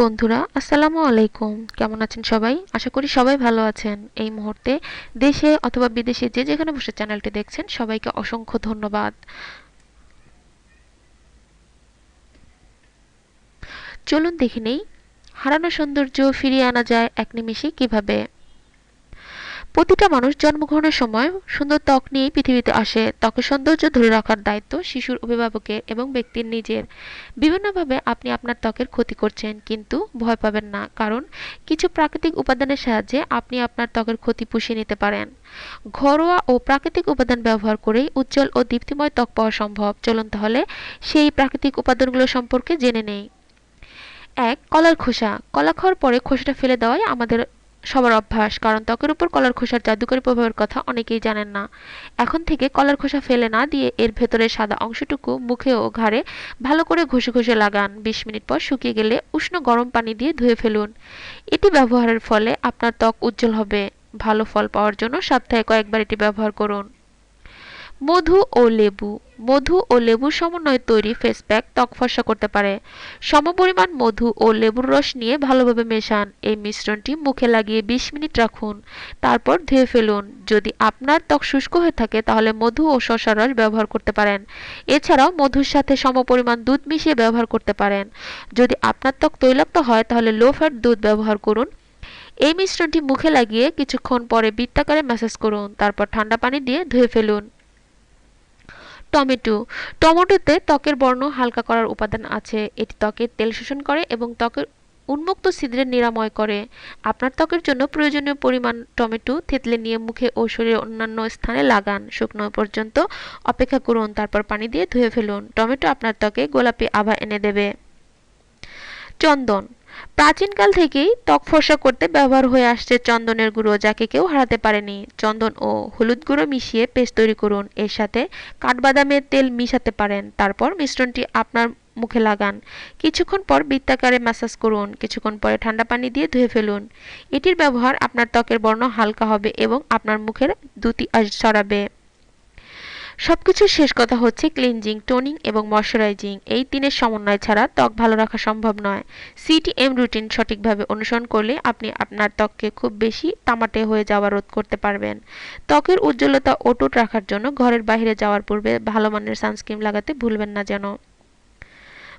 বন্ধুরা, আসসালামু আলাইকুম। কেমন আছেন সবাই? আশা করি সবাই ভালো আছেন। এই মুহূর্তে দেশে অথবা বিদেশে যে যেখানে বসে চ্যানেলটি দেখছেন, সবাইকে অসংখ্য ধন্যবাদ। চলুন দেখে নেই, হারানো সৌন্দর্য ফিরিয়ে আনা যায় এক নিমিষে কীভাবে? প্রতিটা মানুষ জন্মগ্রহণের সময় সুন্দর ত্বক নিয়েই পৃথিবীতে আসে। ত্বকের সৌন্দর্য ধরে রাখার দায়িত্ব শিশুর অভিভাবকের এবং ব্যক্তির নিজের। বিভিন্নভাবে আপনি আপনার ত্বকের ক্ষতি করছেন, কিন্তু ভয় পাবেন না, কারণ কিছু প্রাকৃতিক উপাদানের সাহায্যে আপনি আপনার ত্বকের ক্ষতি পুষিয়ে নিতে পারেন। ঘরোয়া ও প্রাকৃতিক উপাদান ব্যবহার করেই উজ্জ্বল ও দীপ্তিময় ত্বক পাওয়া সম্ভব। চলুন তাহলে সেই প্রাকৃতিক উপাদানগুলো সম্পর্কে জেনে নেই। এক, কলার খোসা। কলা খাওয়ার পরে খোসাটা ফেলে দেওয়াই আমাদের সবার অভ্যাস, কারণ ত্বকের উপর কলার খোসার জাদুকরী প্রভাবের কথা অনেকেই জানেন না। এখন থেকে কলার খোসা ফেলে না দিয়ে এর ভেতরের সাদা অংশটুকু মুখে ও ঘাড়ে ভালো করে ঘষে ঘষে লাগান। বিশ মিনিট পর শুকিয়ে গেলে উষ্ণ গরম পানি দিয়ে ধুয়ে ফেলুন। এটি ব্যবহারের ফলে আপনার ত্বক উজ্জ্বল হবে। ভালো ফল পাওয়ার জন্য সপ্তাহে কয়েকবার এটি ব্যবহার করুন। মধু ও লেবু। মধু ও লেবুর সমন্বয়ে তৈরি ফেস প্যাক ত্বক ফর্সা করতে পারে। সমপরিমাণ মধু ও লেবুর রস নিয়ে ভালোভাবে মেশান। এই মিশ্রণটি মুখে লাগিয়ে ২০ মিনিট রাখুন। তারপর ধুয়ে ফেলুন। যদি আপনার ত্বক শুষ্ক হয়ে থাকে, তাহলে মধু ও শসার রস ব্যবহার করতে পারেন। এছাড়াও মধুর সাথে সমপরিমাণ দুধ মিশিয়ে ব্যবহার করতে পারেন। যদি আপনার ত্বক তৈলাক্ত হয়, তাহলে লো ফ্যাট দুধ ব্যবহার করুন। এই মিশ্রণটি মুখে লাগিয়ে কিছুক্ষণ পরে বৃত্তাকারে ম্যাসাজ করুন। তারপর ঠান্ডা পানি দিয়ে ধুয়ে ফেলুন। টমেটো। টমেটোতে ত্বকের বর্ণ হালকা করার উপাদান আছে। এটি ত্বকের তেল শোষণ করে এবং ত্বকের উন্মুক্ত ছিদ্রের নিরাময় করে। আপনার ত্বকের জন্য প্রয়োজনীয় পরিমাণ টমেটো থেতলে নিয়ে মুখে ও শরীরের অন্যান্য স্থানে লাগান। শুকনো পর্যন্ত অপেক্ষা করুন। তারপর পানি দিয়ে ধুয়ে ফেলুন। টমেটো আপনার ত্বকে গোলাপি আভা এনে দেবে। চন্দন। প্রাচীনকাল থেকেই ত্বক ফর্সা করতে ব্যবহার হয়ে আসছে চন্দনের গুঁড়ো, যাকে কেউ হারাতে পারেনি। চন্দন ও হলুদ গুঁড়ো মিশিয়ে পেস্ট তৈরি করুন। এর সাথে কাঠবাদামের তেল মিশাতে পারেন। তারপর মিশ্রণটি আপনার মুখে লাগান। কিছুক্ষণ পর বৃত্তাকারে ম্যাসাজ করুন। কিছুক্ষণ পরে ঠান্ডা পানি দিয়ে ধুয়ে ফেলুন। এটির ব্যবহার আপনার ত্বকের বর্ণ হালকা হবে এবং আপনার মুখের দ্যুতি সরাবে সবকিছুর শেষ কথা হচ্ছে ক্লিনজিং, টোনিং এবং ময়শ্চারাইজিং। এই তিনের সমন্বয় ছাড়া ত্বক ভালো রাখা সম্ভব নয়। সিটিএম রুটিন সঠিকভাবে অনুসরণ করলে আপনি আপনার ত্বককে খুব বেশি তামাটে হয়ে যাওয়া রোধ করতে পারবেন। ত্বকের উজ্জ্বলতা অটুট রাখার জন্য ঘরের বাইরে যাওয়ার পূর্বে ভালো মানের সানস্ক্রিন লাগাতে ভুলবেন না যেন।